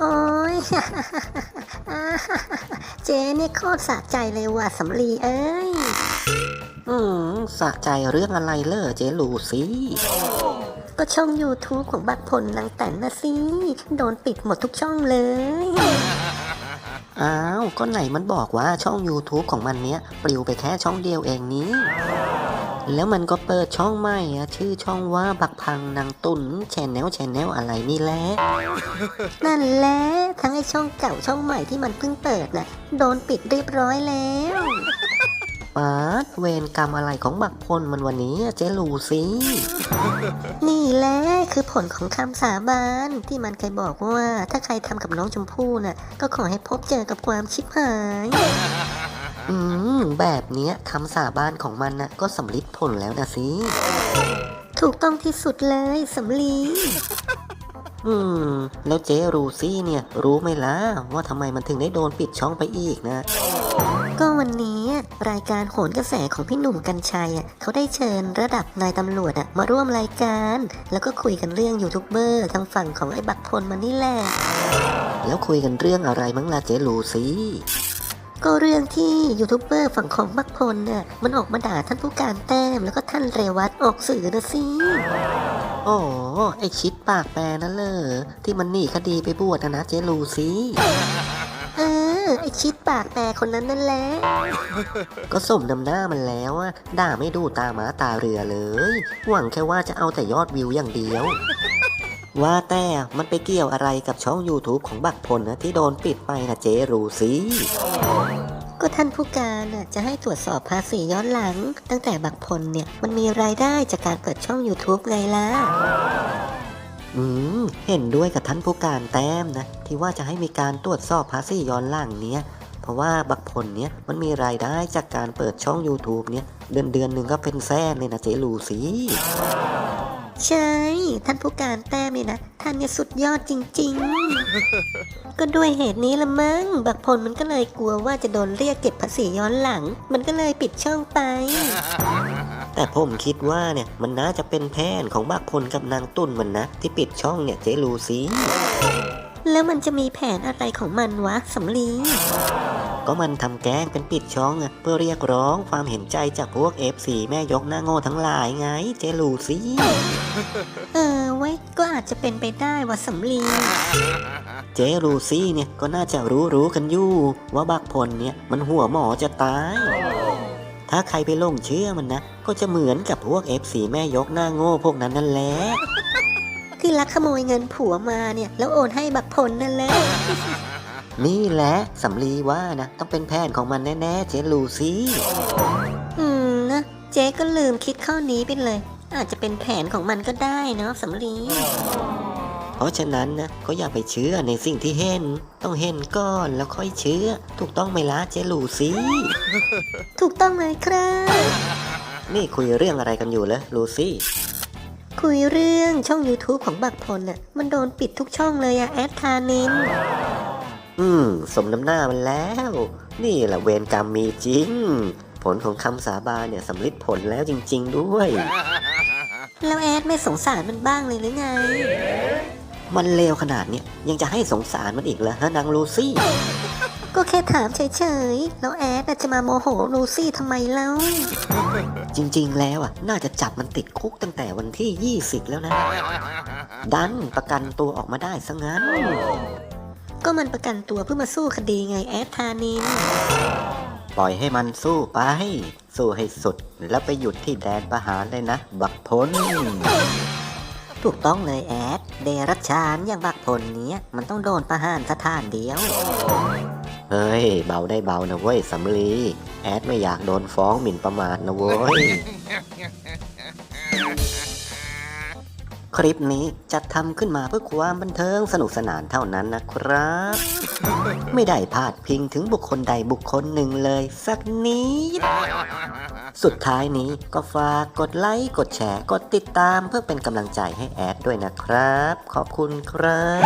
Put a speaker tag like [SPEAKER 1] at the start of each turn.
[SPEAKER 1] โอ้ย เจ๊เนี่ยโคตรสะใจเลยว่ะสำลีเอ้ย
[SPEAKER 2] อืมสะใจเรื่องอะไรเลอเจลูซี่
[SPEAKER 1] ก็ช่อง YouTube ของบักพลนางแต่นนะสิ โดนปิดหมดทุกช่องเลย
[SPEAKER 2] อ้าว ก็ไหนมันบอกว่าช่อง YouTube ของมันเนี้ย ปลิวไปแค่ช่องเดียวเองนี้ แล้วมันก็เปิดช่องใหม่อะชื่อช่องว่าบักพังนางตุนแชนแนลแชนแนลอะไรนี่แหละ
[SPEAKER 1] นั่นแหละทั้งไอช่องเก่าช่องใหม่ที่มันเพิ่งเปิดน่ะโดนปิดเรียบร้อยแล้ว
[SPEAKER 2] ป๊าดเวรกรรมอะไรของบักพลมันวันนี้อะเจลูซี่
[SPEAKER 1] นี่แหละคือผลของคำสาบานที่มันเคยบอกว่าถ้าใครทำกับน้องชมพู่น่ะ ก็ขอให้พบเจอกับความชิบหาย
[SPEAKER 2] อืม แบบเนี้ยคำสาบานของมันน่ะก็สำลิดผลแล้วนะสิ
[SPEAKER 1] ถูกต้องที่สุดเลยสำลี
[SPEAKER 2] อืม แล้วเจรูซี่เนี่ย รู้ไหมล่ะ ว่าทำไมมันถึงได้โดนปิดช่องไปอีกนะ
[SPEAKER 1] ก็วันนี้รายการโหนกระแสของพี่หนุ่มกัญชัยอะเขาได้เชิญระดับนายตำรวจอะมาร่วมรายการ แล้วก็คุยกันเรื่องยูทูบเบอร์ทางฝั่งของไอ้บักพลมานี่แหละ
[SPEAKER 2] แล้วคุยกันเรื่องอะไรมั้งล่ะเจลูซี่
[SPEAKER 1] ก็เรื่องที่ยูทูบเบอร์ฝั่งของบักพลน่ะมันออกมาด่าท่านผู้การแต้มแล้วก็ท่านเรวัตออกสื่อนะสิ
[SPEAKER 2] อ๋อไอชิดปากแปรนั่นเลยที่มันหนีคดีไปบวชนะนะเจลูซี่
[SPEAKER 1] เออไอชิดปากแตกคนนั้นนั่นแหละ
[SPEAKER 2] ก็สมนำหน้ามันแล้วอะด่าไม่ดูตาหมาตาเรือเลย หวังแค่ว่าจะเอาแต่ยอดวิวอย่างเดียว ว่าแต่มันไปเกี่ยวอะไรกับช่อง YouTube ของบักพลนะที่โดนปิดไปนะเจรูซี่
[SPEAKER 1] ก็ท่านผู้การน่ะจะให้ตรวจสอบภาษีย้อนหลัง ตั้งแต่บักพลเนี่ยมันมีรายได้จากการเปิดช่อง YouTube ไงล่ะ
[SPEAKER 2] อืม เห็นด้วยกับท่านผู้การแต้มนะ ที่ว่าจะให้มีการตรวจสอบภาษีย้อนหลังเนี้ยเพราะว่าบักพลเนี้ยมันมีรายได้จากการเปิดช่อง YouTube เนี้ยเดือนเดือนหนึ่งก็เป็นแสนเลยนะเจลูซี่
[SPEAKER 1] ใช่ ท่านผู้การแต้มเนี่ยนะ ท่านเนี่ยสุดยอดจริง ๆ ก็ด้วยเหตุนี้ละมั้ง บักพลมันก็เลยกลัวว่าจะโดนเรียกเก็บภาษีย้อนหลัง มันก็เลยปิดช่องไป
[SPEAKER 2] แต่ผมคิดว่าเนี่ยมันน่าจะเป็นแผนของบักพลกับนางตุ่นมันนะ ที่ปิดช่องเนี่ยเจลูซี่
[SPEAKER 1] แล้วมันจะมีแผนอะไรของมันวะสำลี
[SPEAKER 2] ก็มันทำแกล้งเป็นปิดช่องอะเพื่อเรียกร้องความเห็นใจจากพวก F4 แม่ยกหน้าโง่ทั้งหลายไงเจลูซี่
[SPEAKER 1] เออไว้ยก็อาจจะเป็นไปได้ว่าสำลี
[SPEAKER 2] เจลูซี่เนี่ยก็น่าจะรู้รู้ๆกันอยู่ ว่าบักพลเนี่ยมันหัวหมอจะตาย ถ้าใครไปหลงเชื่อมันนะ ก็จะเหมือนกับพวก F4 แม่ยกหน้าโง่พวกนั้นนั่นแหละ
[SPEAKER 1] คือลักขโมยเงินผัวมาเนี่ย แล้วโอนให้บักพลนั่นแหละ
[SPEAKER 2] นี่แหละสำลีว่านะ ต้องเป็นแผนของมันแน่ๆ เจลูซี่
[SPEAKER 1] อืมนะเจ๊ก็ลืมคิดข้อนี้ไปเลย อาจจะเป็นแผนของมันก็ได้เนาะสำลี
[SPEAKER 2] เพราะฉะนั้นนะก็อย่าไปเชื่อในสิ่งที่เห็น ต้องเห็นก่อนแล้วค่อยเชื่อ ถูกต้องไหมล่ะเจลูซี่
[SPEAKER 1] ถูกต้องเลยครับ
[SPEAKER 2] นี่คุยเรื่องอะไรกันอยู่เลยลูซี่
[SPEAKER 1] คุยเรื่องช่อง YouTube ของบักพลน่ะ มันโดนปิดทุกช่องเลยอะแอดทานิน
[SPEAKER 2] อืม สมน้ำหน้ามันแล้ว นี่แหละเวรกรรมมีจริง ผลของคำสาบานเนี่ยสำลิดผลแล้วจริง ๆ ด้วย
[SPEAKER 1] แล้วแอดไม่สงสารมันบ้างเลยหรือไง
[SPEAKER 2] มันเลวขนาดเนี้ยยังจะให้สงสารมันอีกเหรอฮะนางลูซี่
[SPEAKER 1] ก็แค่ถามเฉยๆ แล้วแอดน่ะจะมาโมโหลูซี่ทำไมเล่า
[SPEAKER 2] จริงๆ แล้วอะ น่าจะจับมันติดคุกตั้งแต่วันที่ 20 แล้วนะ ดันประกันตัวออกมาได้ซะงั้น
[SPEAKER 1] ก็มันประกันตัวเพื่อมาสู้คดีไงแอดทานิน
[SPEAKER 2] ปล่อยให้มันสู้ไป สู้ให้สุด แล้วไปหยุดที่แดนประหารเลยนะ บักพล
[SPEAKER 1] ถูกต้องเลยแอด เดรัจฉานอย่างบักพลเนี้ย มันต้องโดนประหารสถานเดียว
[SPEAKER 2] เฮ้ย เบาได้เบานะเว้ยสำลี แอดไม่อยากโดนฟ้องหมิ่นประมาทนะเว้ย คลิปนี้จัดทำขึ้นมาเพื่อความบันเทิงสนุกสนานเท่านั้นนะครับ ไม่ได้พาดพิงถึงบุคคลใดบุคคลหนึ่งเลยสักนิด สุดท้ายนี้ก็ฝากกดไลค์กดแชร์กดติดตามเพื่อเป็นกำลังใจให้แอดด้วยนะครับ ขอบคุณครับ